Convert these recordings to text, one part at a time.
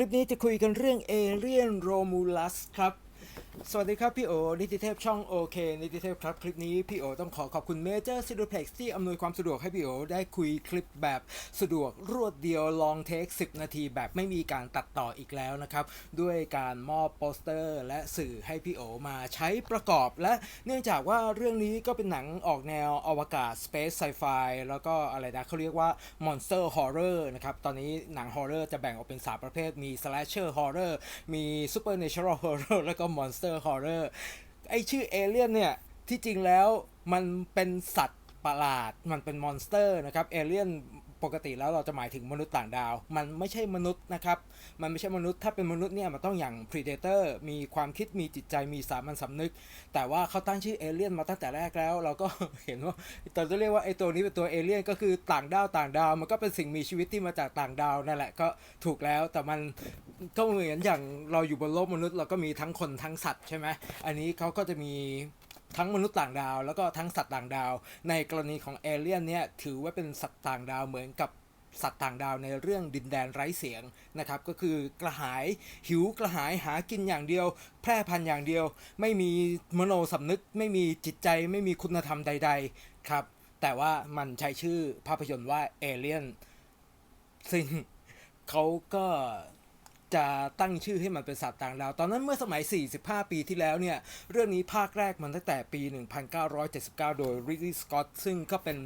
คลิปนี้จะคุยกันเรื่องเอเลียนโรมูลัสครับ สวัสดีครับพี่โอ นิติเทพช่องโอเค นิติเทพครับ คลิปนี้พี่โอต้องขอขอบคุณเมเจอร์ซิดูเพล็กซ์ที่อำนวยความสะดวกให้พี่โอได้คุยคลิปแบบสะดวกรวดเดียวลองเทค 10 นาทีแบบไม่มีการตัดต่ออีกแล้วนะครับ ด้วยการมอบโปสเตอร์ และสื่อให้พี่โอมาใช้ประกอบ และเนื่องจากว่าเรื่องนี้ก็เป็นหนังออกแนวอวกาศ Space Sci-Fi แล้วก็อะไรนะเขาเรียกว่า Monster Horror นะครับ ตอนนี้หนัง Horror จะแบ่งออกเป็น 3 ประเภทมี Slasher Horror มี Supernatural Horror แล้วก็ Monster Horror ไอชื่อเอเลี่ยนเนี่ย ที่จริงแล้วมันเป็นสัตว์ประหลาด มันเป็นมอนสเตอร์นะครับ เอเลี่ยน ปกติแล้วเราจะหมายถึงมนุษย์ต่างดาว มันไม่ใช่มนุษย์นะครับ มันไม่ใช่มนุษย์ถ้าเป็นมนุษย์เนี่ยมันต้องอย่าง Predator มีความคิดมีจิตใจมีสามัญสำนึก แต่ว่าเขาตั้งชื่อเอเลี่ยนมาตั้งแต่แรกแล้ว เราก็เห็นว่าตอนจะเรียกว่าไอ้ตัวนี้เป็นตัวเอเลี่ยนก็คือต่างดาวต่างดาว มันก็เป็นสิ่งมีชีวิตที่มาจากต่างดาวนั่นแหละก็ถูกแล้วแต่มันก็เหมือนอย่างเราอยู่บนโลกมนุษย์ เราก็มีทั้งคนทั้งสัตว์ใช่ไหมอันนี้เขาก็จะมี ทั้งมนุษย์ต่างดาว แล้วก็ทั้งสัตว์ต่างดาว ในกรณีของเอเลี่ยนเนี่ยถือว่าเป็นสัตว์ต่างดาวเหมือนกับสัตว์ต่างดาวในเรื่องดินแดนไร้เสียงนะครับก็คือกระหายหิวกระหายหากินอย่างเดียว แพร่พันธุ์อย่างเดียว ไม่มีมโนสำนึก ไม่มีจิตใจไม่มีคุณธรรมใด ๆครับ แต่ว่ามันใช้ชื่อภาพยนตร์ว่าเอเลี่ยนซึ่งเขาก็ จะตั้งชื่อให้มันเป็นสัตว์ต่างดาว ตอนนั้นเมื่อสมัย 45 ปีที่แล้วเนี่ย เรื่องนี้ภาคแรกมันตั้งแต่ปี 1979 โดยริกลีสกอตซึ่งก็เป็น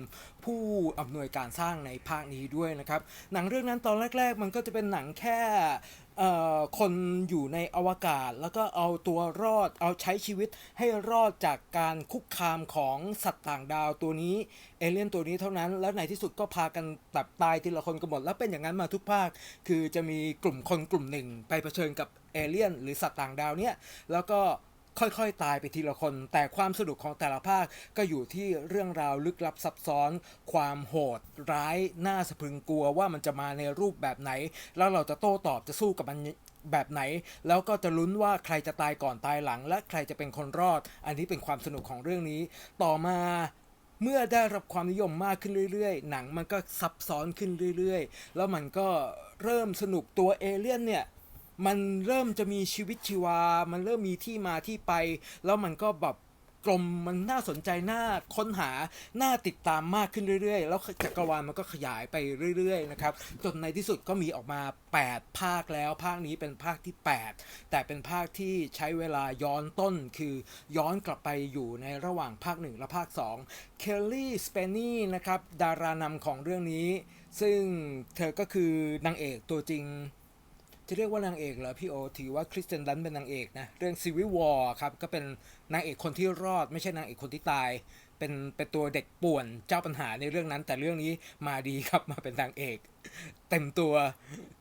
ผู้อำนวยการสร้างในภาคนี้ด้วยนะครับ หนังเรื่องนั้นตอนแรก ๆ มันก็จะเป็นหนังแค่คนอยู่ในอวกาศ แล้วก็เอาตัวรอดเอาใช้ชีวิตให้รอดจากการคุกคามของสัตว์ต่างดาวตัวนี้ เอเลี่ยนตัวนี้เท่านั้น แล้วในที่สุดก็พากันแบบตายทีละคนกันหมด แล้วเป็นอย่างนั้นมาทุกภาค คือจะมีกลุ่มคนกลุ่มหนึ่งไปเผชิญกับเอเลี่ยนหรือสัตว์ต่างดาวเนี่ยแล้วก็ ค่อยๆ ตายไปทีละคน แต่ความสนุกของแต่ละภาคก็อยู่ที่เรื่องราวลึกลับซับซ้อน ความโหดร้ายน่าสะพึงกลัวว่ามันจะมาในรูปแบบไหน แล้วเราจะโต้ตอบจะสู้กับมันแบบไหน แล้วก็จะลุ้นว่าใครจะตายก่อนตายหลัง และใครจะเป็นคนรอด อันนี้เป็นความสนุกของเรื่องนี้ ต่อมาเมื่อได้รับความนิยมมากขึ้นเรื่อยๆ หนังมันก็ซับซ้อนขึ้นเรื่อยๆ แล้วมันก็เริ่มสนุกตัวเอเลี่ยนเนี่ย มันเริ่มจะมีชีวิตชีวา มันเริ่มมีที่มาที่ไป แล้วมันก็แบบกลมมันน่าสนใจน่าค้นหาน่าติดตามมากขึ้นเรื่อยๆ แล้วจักรวาลมันก็ขยายไปเรื่อย ๆ นะครับ จนในที่สุดก็มีออกมา 8 ภาคแล้ว ภาคนี้เป็นภาคที่ 8 แต่เป็นภาคที่ใช้เวลาย้อนต้นคือย้อนกลับไปอยู่ในระหว่างภาค 1 และภาค 2 เคลลี่สเปนนี่นะครับ ดารานำของเรื่องนี้ ซึ่งเธอก็คือนางเอกตัวจริง จะเรียกว่านางเอกเหรอพี่โอถือว่าคริสเตนดันเป็นนางเอกนะ เรื่องซีวิววอร์ครับ ก็เป็นนางเอกคนที่รอดไม่ใช่นางเอกคนที่ตาย เป็นเป็นตัวเด็กป่วนเจ้าปัญหาในเรื่องนั้น แต่เรื่องนี้มาดีครับมาเป็นนางเอก เต็มตัว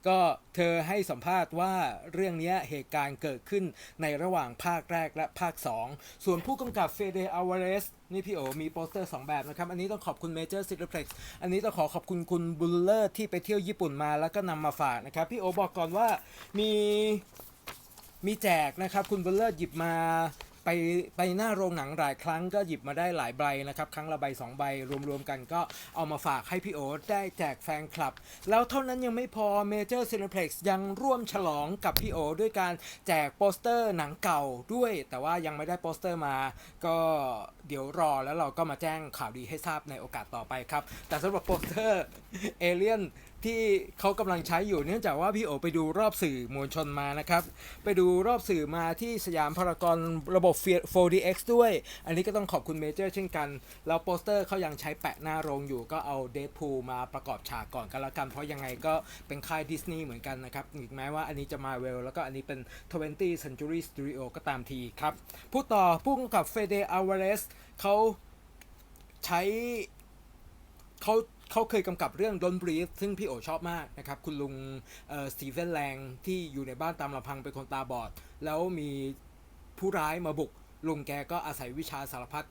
ก็เธอให้สัมภาษณ์ว่าเรื่องนี้เหตุการณ์เกิดขึ้นในระหว่างภาคแรกและภาค 2 ส่วนผู้กำกับเฟเดอาวาเรสนี่พี่โอมีโปสเตอร์ 2 แบบนะครับ อันนี้ต้องขอบคุณเมเจอร์ซิลเพล็กซ์อันนี้ต้องขอขอบคุณคุณบุลเลอร์ที่ไปเที่ยวญี่ปุ่นมาแล้วก็นำมาฝากนะครับ พี่โอบอกก่อนว่ามีมีแจกนะครับ คุณบุลเลอร์หยิบมา ไปไปหน้าโรงหนังหลายครั้งก็หยิบมาได้หลายใบนะครับ ครั้งละใบสองใบรวมๆกันก็เอามาฝากให้พี่โอได้แจกแฟนคลับ แล้วเท่านั้นยังไม่พอเมเจอร์ซิลเพล็กซ์ยังร่วมฉลองกับพี่โอด้วยการแจกโปสเตอร์หนังเก่าด้วย แต่ว่ายังไม่ได้โปสเตอร์มา ก็เดี๋ยวรอแล้วเราก็มาแจ้งข่าวดีให้ทราบในโอกาสต่อไปครับ แต่สำหรับโปสเตอร์เอเลียน ที่เขากำลังใช้อยู่เนื่องจากว่าพี่โอไปดูรอบสื่อมวลชนมานะครับ ไปดูรอบสื่อมาที่สยามพารากอนระบบ 4DX ด้วย อันนี้ก็ต้องขอบคุณเมเจอร์เช่นกัน แล้วโปสเตอร์เขายังใช้แปะหน้าโรงอยู่ก็เอาเด p พูมาประกอบฉากก่อนกันละกัน เพราะยังไงก็เป็นค่ายดิสนีย์เหมือนกันนะครับถึงแม้ว่าอันนี้จะมาเวลแล้วก็อันนี้เป็น 20 Century Studio ก็ตามทีครับพูดต่อผู้กำกับเฟเดอาวาเรสเขาใช้เขา เขาเคยกำกับเรื่อง Don't Breathe ซึ่งพี่โอชอบมากนะครับ คุณลุงสตีเฟนแลงที่อยู่ในบ้านตามลำพังเป็นคนตาบอด แล้วมีผู้ร้ายมาบุก ลุงแกก็อาศัยวิชาสารพัด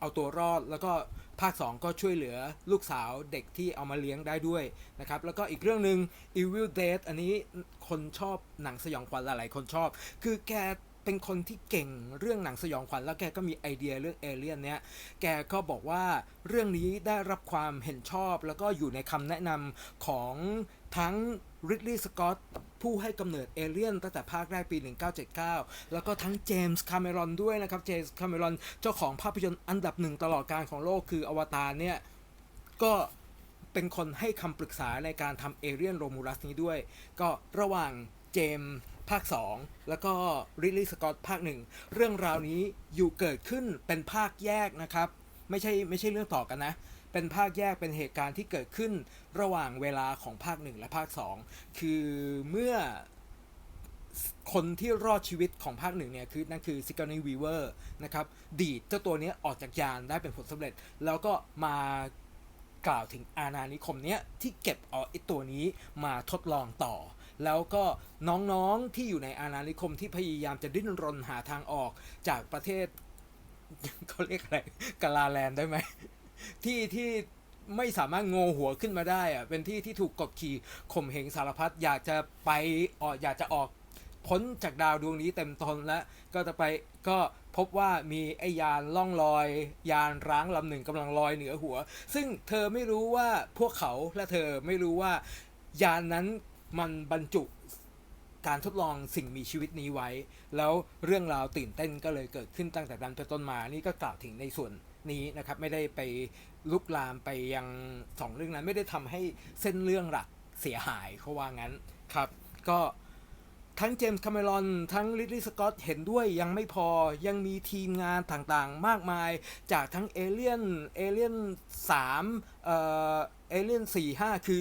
เอาตัวรอด แล้วก็ภาค 2 ก็ช่วยเหลือลูกสาวเด็กที่เอามาเลี้ยงได้ด้วยนะครับ แล้วก็อีกเรื่องหนึ่ง Evil Dead อันนี้คนชอบหนังสยองขวัญหลายๆ คนชอบ คือแก เป็นคนที่เก่งเรื่องหนังสยองขวัญแล้วแกก็มีไอเดียเรื่องเอเลี่ยนเนี้ยแกก็บอกว่าเรื่องนี้ได้รับความเห็นชอบแล้วก็อยู่ในคำแนะนำของทั้งริดลีย์สกอตผู้ให้กำเนิดเอเลี่ยนตั้งแต่ภาคแรกปี 1979 แล้วก็ทั้งเจมส์คาเมรอนด้วยนะครับ เจมส์คาเมรอนเจ้าของภาพยนตร์อันดับหนึ่งตลอดการของโลกคืออวตารเนี่ย ก็เป็นคนให้คำปรึกษาในการทำเอเรียนโรมูลัสนี้ด้วย ก็ระหว่างเจมส์ ภาค 2 แล้วก็ริลลี่สกอตภาคหนึ่งเรื่องราวนี้อยู่เกิดขึ้นเป็นภาคแยกนะครับ ไม่ใช่ไม่ใช่เรื่องต่อกันนะ เป็นภาคแยกเป็นเหตุการณ์ที่เกิดขึ้นระหว่างเวลาของภาคหนึ่งและภาค 2 คือเมื่อคนที่รอดชีวิตของภาคหนึ่งเนี่ยคือนั่นคือซิกานีวีเวอร์นะครับดีดเจ้าตัวนี้ออกจากยานได้เป็นผลสำเร็จ แล้วก็มากล่าวถึงอาณานิคมเนี้ยที่เก็บเอาไอ้ตัวนี้มาทดลองต่อ แล้วก็น้องๆที่อยู่ในอาณานิคมที่พยายามจะดิ้นรนหาทางออกจากประเทศเขาเรียกอะไรกาลาแลนได้ไหมที่ที่ไม่สามารถโงหัวขึ้นมาได้อะเป็นที่ที่ถูกกดขี่ข่มเหงสารพัดอยากจะไปออกอยากจะออกพ้นจากดาวดวงนี้เต็มตนแล้วก็จะไปก็พบว่ามีไอยานล่องลอย ยานร้างลำหนึ่งกำลังลอยเหนือหัว ซึ่งเธอไม่รู้ว่าพวกเขาและเธอไม่รู้ว่ายานนั้น มันบรรจุการทดลองสิ่งมีชีวิตนี้ไว้ แล้วเรื่องราวตื่นเต้นก็เลยเกิดขึ้นตั้งแต่นั้นเป็นต้นมานี่ก็กล่าวถึงในส่วนนี้นะครับ ไม่ได้ไปลุกลามไปยังสองเรื่องนั้น ไม่ได้ทำให้เส้นเรื่องหลักเสียหายเขาว่างั้นครับ ก็ทั้งเจมส์คาเมรอน ทั้งลิลลี่สกอตเห็นด้วยยังไม่พอยังมีทีมงานต่างๆ มากมาย จากทั้งเอเลียนเอเลียนสามเอเอเลียนสี่ห้าคือ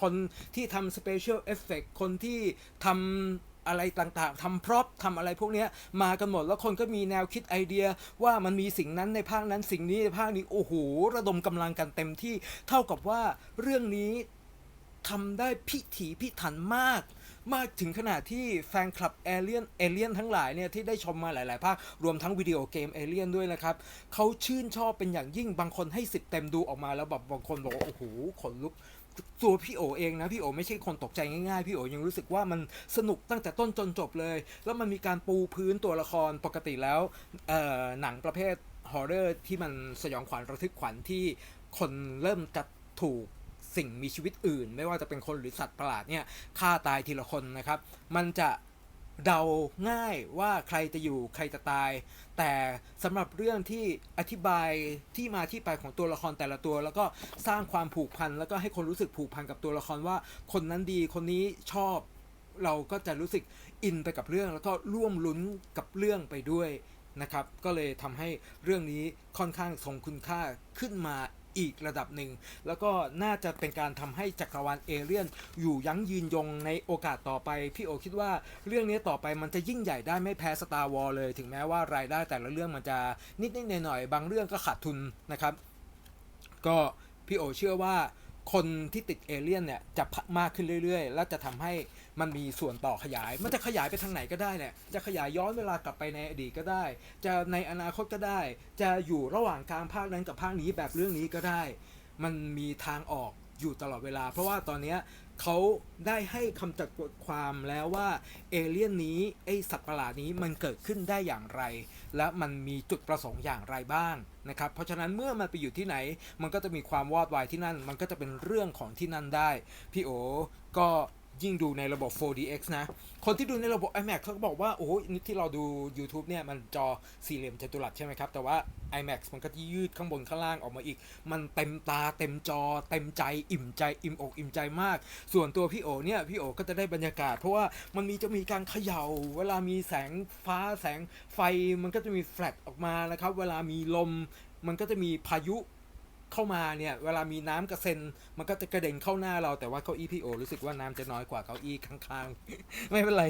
คนที่ทำสเปเชียลเอฟเฟกคนที่ทำอะไรต่างๆทำพร็อพทำอะไรพวกนี้มากันหมด แล้วคนก็มีแนวคิดไอเดียว่ามันมีสิ่งนั้นในภาคนั้นสิ่งนี้ในภาคนี้โอ้โหระดมกำลังกันเต็มที่เท่ากับว่าเรื่องนี้ทำได้พิถีพิถันมาก มากถึงขนาดที่แฟนคลับเอเลียนเอเลียนทั้งหลายเนี่ย ที่ได้ชมมาหลาย ๆ ภาค รวมทั้งวิดีโอเกมเอเลียนด้วยนะครับ เขาชื่นชอบเป็นอย่างยิ่งบางคนให้สิบเต็มดูออกมาแล้วแบบบางคนบอกว่า โอ้โหขนลุก ตัวพี่โอเองนะพี่โอไม่ใช่คนตกใจง่ายๆ พี่โอยังรู้สึกว่ามันสนุกตั้งแต่ต้นจนจบเลย แล้วมันมีการปูพื้นตัวละครปกติแล้วหนังประเภทฮอร์เรอร์ที่มันสยองขวัญระทึกขวัญที่คนเริ่มจะถูกสิ่งมีชีวิตอื่น ไม่ว่าจะเป็นคนหรือสัตว์ประหลาดเนี่ยฆ่าตายทีละคนนะครับ มันจะ เดาง่ายว่าใครจะอยู่ใครจะตาย แต่สำหรับเรื่องที่อธิบายที่มาที่ไปของตัวละครแต่ละตัว แล้วก็สร้างความผูกพันแล้วก็ให้คนรู้สึกผูกพันกับตัวละครว่า คนนั้นดีคนนี้ชอบ เราก็จะรู้สึกอินไปกับเรื่อง แล้วก็ร่วมลุ้นกับเรื่องไปด้วยนะครับ ก็เลยทำให้เรื่องนี้ค่อนข้างทรงคุณค่าขึ้นมา อีกระดับหนึ่ง แล้วก็น่าจะเป็นการทำให้จักรวาลเอเลียนอยู่ยั้งยืนยงในโอกาสต่อไป พี่โอคิดว่าเรื่องนี้ต่อไปมันจะยิ่งใหญ่ได้ไม่แพ้สตาร์วอลเลย ถึงแม้ว่ารายได้แต่ละเรื่องมันจะนิดๆหน่อยๆบางเรื่องก็ขาดทุนนะครับ ก็พี่โอเชื่อว่าคนที่ติดเอเลี่ยนเนี่ยจะมากขึ้นเรื่อยๆ และจะทำให้ มันมีส่วนต่อขยาย มันจะขยายไปทางไหนก็ได้เนี่ยจะขยายย้อนเวลากลับไปในอดีตก็ได้ จะในอนาคตก็ได้ จะอยู่ระหว่างกลางภาคนั้นกับภาคนี้แบบเรื่องนี้ก็ได้ มันมีทางออกอยู่ตลอดเวลา เพราะว่าตอนนี้เขาได้ให้คำจัดความแล้วว่าเอเลี่ยนนี้ไอสัตว์ประหลาดนี้มันเกิดขึ้นได้อย่างไร และมันมีจุดประสงค์อย่างไรบ้างนะครับ เพราะฉะนั้นเมื่อมันไปอยู่ที่ไหน มันก็จะมีความวอดวายที่นั่น มันก็จะเป็นเรื่องของที่นั่นได้ พี่โอก็ ยิ่งดูในระบบ 4DX นะ คนที่ดูในระบบ IMAX เขาก็บอกว่า โอ้โหนี่ที่เราดู YouTube เนี่ย มันจอสี่เหลี่ยมจัตุรัสใช่ไหมครับ แต่ว่า IMAX มันก็ที่ยืดข้างบนข้างล่างออกมาอีก มันเต็มตาเต็มจอ เต็มใจ อิ่มใจ อิ่มอก อิ่มใจมาก ส่วนตัวพี่โอเนี่ย พี่โอก็จะได้บรรยากาศ เพราะว่ามันมีจะมีการเขย่า เวลามีแสงฟ้าแสงไฟ มันก็จะมีแฟลชออกมานะครับ เวลามีลม มันก็จะมีพายุ เข้ามาเนี่ยเวลามีน้ำกระเซ็นมันก็จะกระเด็นเข้าหน้าเราแต่ว่าเก้าอี้พี่โอรู้สึกว่าน้ำจะน้อยกว่าเก้าอี้ข้างๆ ไม่เป็นไร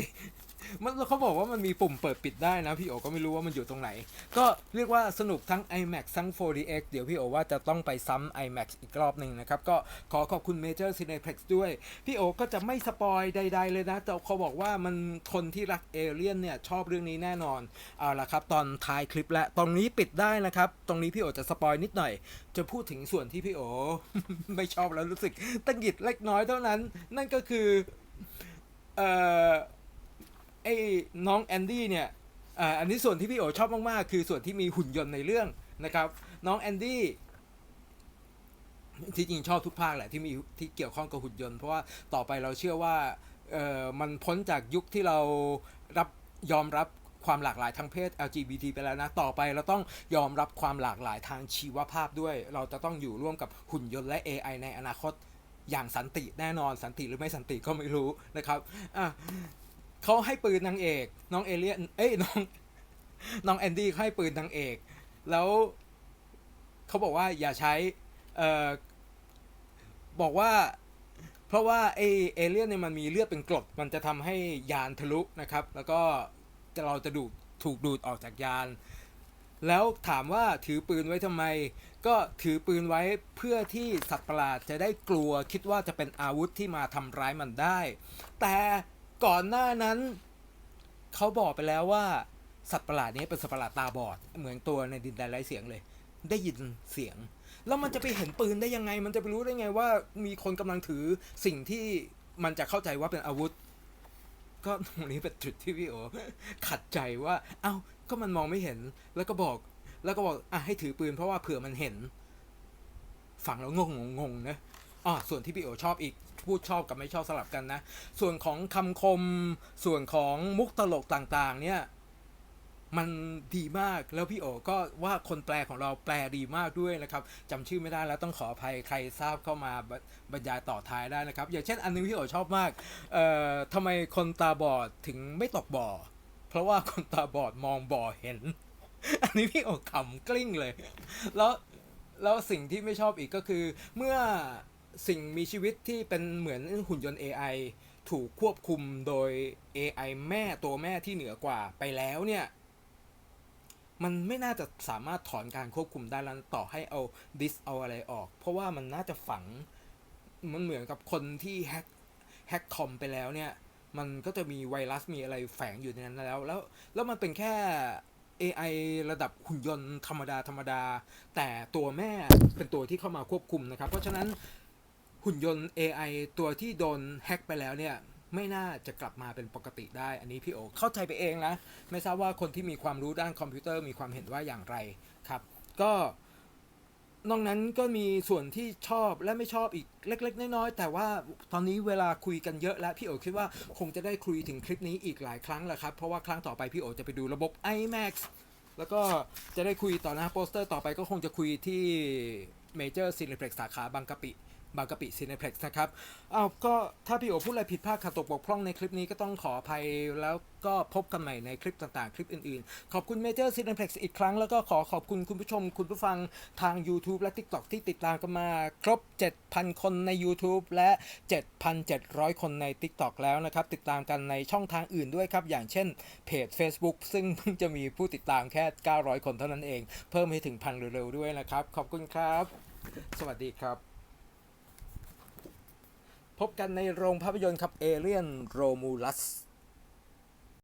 มันเขาบอกว่ามันมีปุ่มเปิดปิดได้นะ พี่โอก็ไม่รู้ว่ามันอยู่ตรงไหน ก็เรียกว่าสนุกทั้ง iMac ทั้ง 4DX เดี๋ยวพี่โอว่าจะต้องไปซ้ำ iMac อีกรอบหนึ่งนะครับ ก็ขอขอบคุณ Major Cineplex ด้วย พี่โอก็จะไม่สปอยใด ๆ เลยนะแต่เขาบอกว่ามันคนที่รักเอเลี่ยนเนี่ยชอบเรื่องนี้แน่นอนเอาละครับ ตอนท้ายคลิปและตรงนี้ปิดได้นะครับ ตรงนี้พี่โอจะสปอยนิดหน่อย จะพูดถึงส่วนที่พี่โอไม่ชอบแล้วรู้สึกตังหิดเล็กน้อยเท่านั้น นั่นก็คือ เอ่อ ไอ้น้องแอนดี้เนี่ยอ่าอันนี้ส่วนที่พี่โอชอบมากๆ คือส่วนที่มีหุ่นยนต์ในเรื่องนะครับ น้องแอนดี้ที่จริงชอบทุกภาคแหละที่มีที่เกี่ยวข้องกับหุ่นยนต์เพราะว่าต่อไปเราเชื่อว่าเอ่อมันพ้นจากยุคที่เรารับยอมรับความหลากหลายทางเพศ LGBT ไปแล้วนะ ต่อไปเราต้องยอมรับความหลากหลายทางชีวภาพด้วย เราจะต้องอยู่ร่วมกับหุ่นยนต์และ AI ในอนาคตอย่างสันติแน่นอนสันติหรือไม่สันติก็ไม่รู้นะครับอะ เขาให้ปืนนางเอก น้องเอเลียนเอ้ยน้องน้องแอนดี้ให้ปืนนางเอก แล้วเขาบอกว่าอย่าใช้เอ่อบอกว่า เพราะว่าไอเอเลี่ยนเนี่ยมันมีเลือดเป็นกรดมันจะทำให้ยานทะลุนะครับ แล้วก็เราจะดูดถูกดูดออกจากยาน แล้วถามว่าถือปืนไว้ทำไม ก็ถือปืนไว้เพื่อที่สัตว์ประหลาดจะได้กลัวคิดว่าจะเป็นอาวุธที่มาทำร้ายมันได้ แต่ ก่อนหน้านั้นเขาบอกไปแล้วว่าสัตว์ประหลาดนี้เป็นสัตว์ประหลาดตาบอด เหมือนตัวในดินแดนไร้เสียงเลย ได้ยินเสียง แล้วมันจะไปเห็นปืนได้ยังไง มันจะไปรู้ได้ไงว่ามีคนกำลังถือสิ่งที่มันจะเข้าใจว่าเป็นอาวุธ ก็ตรงนี้เป็นจุดที่พี่โอขัดใจว่า เอ้าก็มันมองไม่เห็น แล้วก็บอก แล้วก็บอกอะให้ถือปืนเพราะว่าเผื่อมันเห็นฟังแล้วงงงงนะอ่าส่วนที่พี่โอชอบอีก พูดชอบกับไม่ชอบสลับกันนะ ส่วนของคำคมส่วนของมุกตลกต่างๆ เนี่ย มันดีมากแล้วพี่โอก็ว่าคนแปลของเราแปลดีมากด้วยนะครับจำชื่อไม่ได้แล้วต้องขออภัยใครทราบเข้ามาบบรรยายต่อท้ายได้นะครับ อย่างเช่นอันนึงพี่โอชอบมาก เอ่อทำไมคนตาบอดถึงไม่ตกบ่อ เพราะว่าคนตาบอดมองบ่อเห็น อันนี้พี่โอขำกลิ้งเลย แล้วแล้วสิ่งที่ไม่ชอบอีกก็คือเมื่อ สิ่งมีชีวิตที่เป็นเหมือนหุ่นยนต์ AI ถูกควบคุมโดย AI แม่ตัวแม่ที่เหนือกว่าไปแล้วเนี่ย มันไม่น่าจะสามารถถอนการควบคุมได้แล้วต่อให้เอาดิสเอาอะไรออก เพราะว่ามันน่าจะฝัง มันเหมือนกับคนที่แฮกแฮกคอมไปแล้วเนี่ย มันก็จะมีไวรัสมีอะไรแฝงอยู่ในนั้นแล้ว แล้ว แล้วมันเป็นแค่ AI ระดับหุ่นยนต์ธรรมดาธรรมดา แต่ตัวแม่เป็นตัวที่เข้ามาควบคุมนะครับ เพราะฉะนั้น หุ่นยนต์ AI ตัวที่โดนแฮ็กไปแล้วเนี่ยไม่น่าจะกลับมาเป็นปกติได้ อันนี้พี่โอเข้าใจไปเองนะ ไม่ทราบว่าคนที่มีความรู้ด้านคอมพิวเตอร์มีความเห็นว่าอย่างไรครับ ก็นอกนั้นก็มีส่วนที่ชอบและไม่ชอบอีกเล็ก ๆ น้อยๆแต่ว่าตอนนี้เวลาคุยกันเยอะแล้วพี่โอคิดว่าคงจะได้คุยถึงคลิปนี้อีกหลายครั้งแหละครับ เพราะว่าครั้งต่อไปพี่โอจะไปดูระบบ iMax แล้วก็จะได้คุยต่อน้าโปสเตอร์ต่อไปก็คงจะคุยที่ Major Cineplex สาขาบางกะปิ บางกะปิ Cineplex นะครับอ้าวก็ถ้าพี่โอพูดอะไรผิดพลาดขาดตกบกพร่องในคลิปนี้ก็ต้องขออภัยแล้วก็พบกันใหม่ในคลิปต่างๆ คลิปอื่นๆ ขอบคุณ Major Cineplex อีกครั้ง แล้วก็ขอขอบคุณคุณผู้ชม คุณผู้ฟังทาง YouTube และ TikTok ที่ติดตามกันมา ครบ 7,000 คนใน YouTube และ 7,700 คนใน TikTok แล้วนะครับ ติดตามกันในช่องทางอื่นด้วยครับ อย่างเช่นเพจ Facebook ซึ่งเพิ่งจะมีผู้ติดตามแค่ 900 คนเท่านั้นเอง เพิ่มให้ถึงพันเร็วๆด้วยนะครับ ขอบคุณครับ สวัสดีครับ พบกันในโรงภาพยนตร์ครับเอเลียนโรมูลัส